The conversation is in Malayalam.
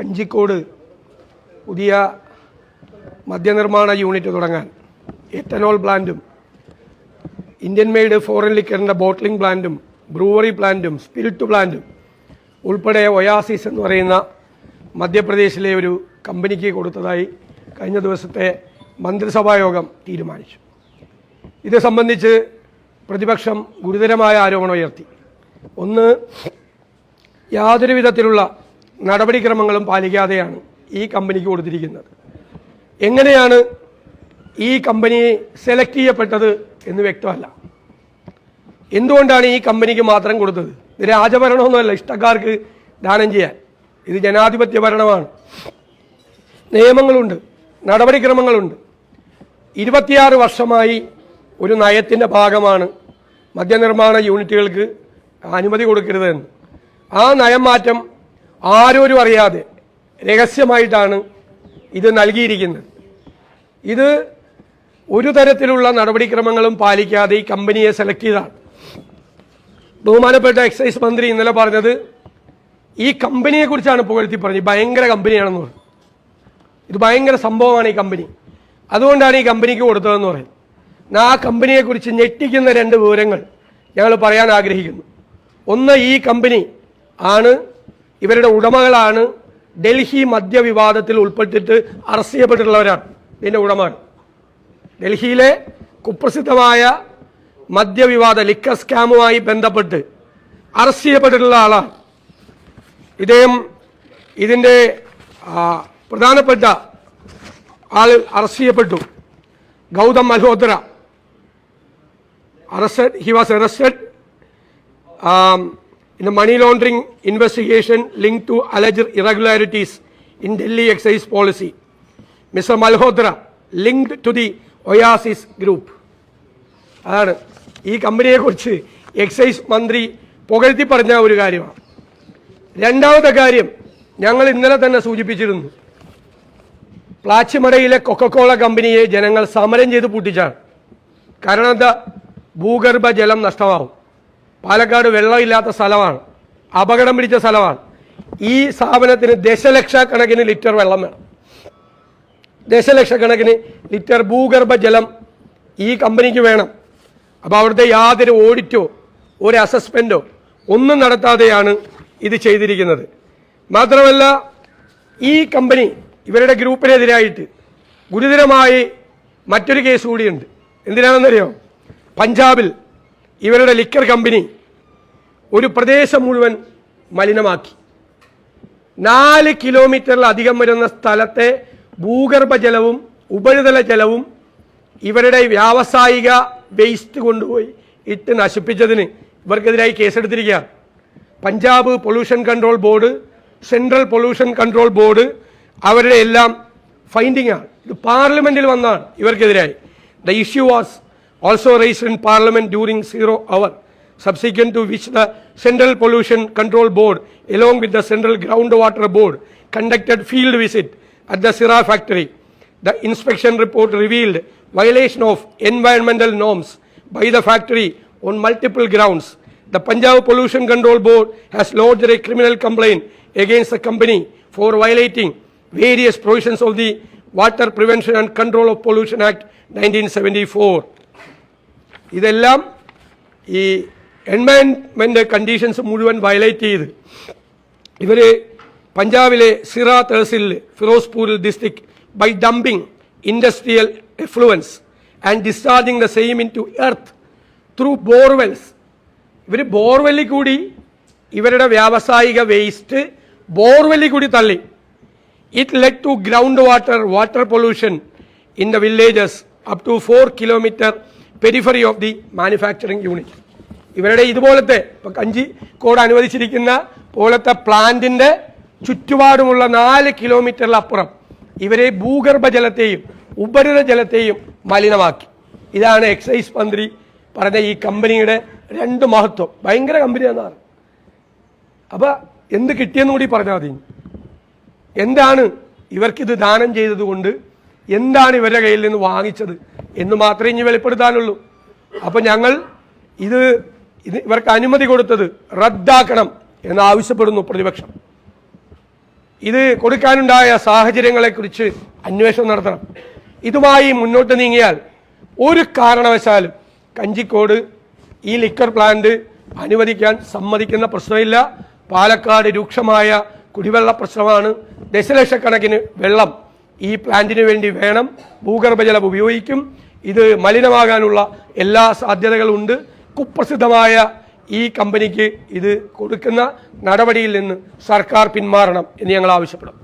കഞ്ചിക്കോട് പുതിയ മദ്യനിർമ്മാണ യൂണിറ്റ് തുടങ്ങാൻ എത്തനോൾ പ്ലാന്റും ഇന്ത്യൻ മെയ്ഡ് ഫോറിൻ ലിക്കറിന്റെ ബോട്ട്ലിംഗ് പ്ലാന്റും ബ്രൂവറി പ്ലാന്റും സ്പിരിറ്റ് പ്ലാന്റും ഉൾപ്പെടെ ഒയാസിസ് എന്ന് പറയുന്ന മധ്യപ്രദേശിലെ ഒരു കമ്പനിക്ക് കൊടുത്തതായി കഴിഞ്ഞ ദിവസത്തെ മന്ത്രിസഭാ യോഗം തീരുമാനിച്ചു. ഇത് സംബന്ധിച്ച് പ്രതിപക്ഷം ഗുരുതരമായ ആരോപണം ഉയർത്തി. ഒന്ന് യാതൊരു വിധത്തിലുള്ള നടപടിക്രമങ്ങളും പാലിക്കാതെയാണ് ഈ കമ്പനിക്ക് കൊടുത്തിരിക്കുന്നത്. എങ്ങനെയാണ് ഈ കമ്പനി സെലക്ട് ചെയ്യപ്പെട്ടത് എന്ന് വ്യക്തമല്ല. എന്തുകൊണ്ടാണ് ഈ കമ്പനിക്ക് മാത്രം കൊടുത്തത്? ഇത് രാജഭരണമൊന്നുമല്ല ഇഷ്ടക്കാർക്ക് ദാനം ചെയ്യാൻ. ഇത് ജനാധിപത്യ ഭരണമാണ്. നിയമങ്ങളുണ്ട് നടപടിക്രമങ്ങളുണ്ട്. ഇരുപത്തിയാറ് വർഷമായി ഒരു നയത്തിന്റെ ഭാഗമാണ് മദ്യനിർമ്മാണ യൂണിറ്റുകൾക്ക് അനുമതി കൊടുക്കരുതെന്ന്. ആ നയം മാറ്റം ആരോരും അറിയാതെ രഹസ്യമായിട്ടാണ് ഇത് നൽകിയിരിക്കുന്നത്. ഇത് ഒരു തരത്തിലുള്ള നടപടിക്രമങ്ങളും പാലിക്കാതെ ഈ കമ്പനിയെ സെലക്ട് ചെയ്താണ്. ബഹുമാനപ്പെട്ട എക്സൈസ് മന്ത്രി ഇന്നലെ പറഞ്ഞത് ഈ കമ്പനിയെക്കുറിച്ചാണ് പുകഴ്ത്തി പറഞ്ഞത്. ഭയങ്കര കമ്പനിയാണെന്ന് പറഞ്ഞു. ഇത് ഭയങ്കര സംഭവമാണ് ഈ കമ്പനി. അതുകൊണ്ടാണ് ഈ കമ്പനിക്ക് കൊടുത്തതെന്ന് പറയുന്നത്. ആ കമ്പനിയെക്കുറിച്ച് ഞെട്ടിക്കുന്ന രണ്ട് വിവരങ്ങൾ ഞങ്ങൾ പറയാൻ ആഗ്രഹിക്കുന്നു. ഒന്ന് ഈ കമ്പനി ആണ് ഇവരുടെ ഉടമകളാണ് ഡൽഹി മദ്യവിവാദത്തിൽ ഉൾപ്പെട്ടിട്ട് അറസ്റ്റ് ചെയ്യപ്പെട്ടിട്ടുള്ളവരാണ്. ഇതിന്റെ ഉടമകൾ. ഡൽഹിയിലെ കുപ്രസിദ്ധമായ മദ്യവിവാദ ലിക്കർ സ്കാമുമായി ബന്ധപ്പെട്ട് അറസ്റ്റ് ചെയ്യപ്പെട്ടിട്ടുള്ള ആളാണ്. ഇദ്ദേഹം ഇതിന്റെ പ്രധാനപ്പെട്ട ആൾ അറസ്റ്റ് ചെയ്യപ്പെട്ടു. Gautam Malhotra. Arrested he was arrested in money laundering investigation link to alleged alleged in Delhi excise policy policy. Malhotra Malhotra to the Oasis group. അതാണ്. ഈ കമ്പനിയെക്കുറിച്ച് എക്സൈസ് മന്ത്രി പുകഴ്ത്തി പറഞ്ഞ ഒരു കാര്യമാണ്. രണ്ടാമത്തെ കാര്യം ഞങ്ങൾ ഇന്നലെ തന്നെ സൂചിപ്പിച്ചിരുന്നു. പ്ലാച്ചിമടയിലെ കൊക്കക്കോള കമ്പനിയെ ജനങ്ങൾ സമരം ചെയ്ത് പൂട്ടിച്ചാണ്. കാരണം എന്താ? ഭൂഗർഭ ജലം നഷ്ടമാവും. പാലക്കാട് വെള്ളമില്ലാത്ത സ്ഥലമാണ്. അപകടം പിടിച്ച സ്ഥലമാണ്. ഈ സ്ഥാപനത്തിന് ദശലക്ഷക്കണക്കിന് ലിറ്റർ വെള്ളം വേണം. ദശലക്ഷക്കണക്കിന് ലിറ്റർ ഭൂഗർഭ ജലം ഈ കമ്പനിക്ക് വേണം. അപ്പോൾ അവിടുത്തെ യാതൊരു ഓഡിറ്റോ ഒരു അസസ്മെന്റോ ഒന്നും നടത്താതെയാണ് ഇത് ചെയ്തിരിക്കുന്നത്. മാത്രമല്ല ഈ കമ്പനി ഇവരുടെ ഗ്രൂപ്പിനെതിരായിട്ട് ഗുരുതരമായി മറ്റൊരു കേസ് കൂടിയുണ്ട്. എന്തിനാണെന്നറിയോ? പഞ്ചാബിൽ ഇവരുടെ ലിക്കർ കമ്പനി ഒരു പ്രദേശം മുഴുവൻ മലിനമാക്കി. നാല് കിലോമീറ്ററിലധികം വരുന്ന സ്ഥലത്തെ ഭൂഗർഭജലവും ഉപരിതല ജലവും ഇവരുടെ വ്യാവസായിക വേസ്റ്റ് കൊണ്ടുപോയി ഇട്ട് നശിപ്പിച്ചതിന് ഇവർക്കെതിരായി കേസെടുത്തിരിക്കുകയാണ്. Punjab pollution control board central pollution control board അവരുടെ എല്ലാം ഫൈൻഡിങ്ങാണ് ഇത് പാർലമെന്റിൽ വന്നാണ് ഇവർക്കെതിരായി. The issue was also raised in Parliament during zero hour, subsequent to which the Central Pollution Control Board, along with the Central Groundwater Board, conducted field visit at the Sira factory. The inspection report revealed violation of environmental norms by the factory on multiple grounds. The Punjab Pollution Control Board has lodged a criminal complaint against the company for violating various provisions of the Water Prevention and Control of Pollution Act 1974. ഇതെല്ലാം ഈ എൻവയൺമെന്റ് കണ്ടീഷൻസ് മുഴുവൻ വയലേറ്റ് ചെയ്ത് ഇവർ പഞ്ചാബിലെ Zira tehsil ഫിറോസ്പൂരിൽ district by dumping industrial effluents and discharging the same into earth through borewells ഇവർ ബോർവെല്ലിൽ കൂടി ഇവരുടെ വ്യാവസായിക വേസ്റ്റ് ബോർവെല്ലിൽ കൂടി തള്ളി. It led to groundwater water pollution in the villages up to 4 kilometer periphery of the manufacturing unit ഇവരുടെ ഇതുപോലത്തെ ഇപ്പൊ കഞ്ചി കോഡ് അനുവദിച്ചിരിക്കുന്ന പോലത്തെ പ്ലാന്റിന്റെ ചുറ്റുപാടുമുള്ള നാല് കിലോമീറ്ററിലപ്പുറം ഇവരെ ഭൂഗർഭജലത്തെയും ഉപരിതല ജലത്തെയും മലിനമാക്കി. ഇതാണ് എക്സൈസ് മന്ത്രി പറഞ്ഞ ഈ കമ്പനിയുടെ രണ്ട് മഹത്വം. ഭയങ്കര കമ്പനിയാണെന്നാണ് അപ്പോൾ എന്ത് കിട്ടിയെന്ന് കൂടി പറഞ്ഞാൽ മതി. എന്താണ് ഇവർക്കിത് ദാനം ചെയ്തതുകൊണ്ട് എന്താണ് ഇവരുടെ കയ്യിൽ നിന്ന് വാങ്ങിച്ചത്? എന്ന് മാത്രമേ ഇനി വെളിപ്പെടുത്താനുള്ളൂ. അപ്പം ഞങ്ങൾ ഇത് ഇത് ഇവർക്ക് അനുമതി കൊടുത്തത് റദ്ദാക്കണം എന്ന് ആവശ്യപ്പെടുന്നു പ്രതിപക്ഷം. ഇത് കൊടുക്കാനുണ്ടായ സാഹചര്യങ്ങളെക്കുറിച്ച് അന്വേഷണം നടത്തണം. ഇതുമായി മുന്നോട്ട് നീങ്ങിയാൽ ഒരു കാരണവശാലും കഞ്ചിക്കോട് ഈ ലിക്കർ പ്ലാന്റ് അനുവദിക്കാൻ സമ്മതിക്കുന്ന പ്രശ്നമില്ല. പാലക്കാട് രൂക്ഷമായ കുടിവെള്ള പ്രശ്നമാണ്. ദശലക്ഷക്കണക്കിന് വെള്ളം ഈ പ്ലാന്റിന് വേണ്ടി വേണം. ഭൂഗർഭജലം ഉപയോഗിക്കും. ഇത് മലിനമാകാനുള്ള എല്ലാ സാധ്യതകളും ഉണ്ട് കുപ്രസിദ്ധമായ ഈ കമ്പനിക്ക് ഇത് കൊടുക്കുന്ന നടപടിയിൽ നിന്ന് സർക്കാർ പിന്മാറണം എന്ന് ഞങ്ങൾ ആവശ്യപ്പെടും.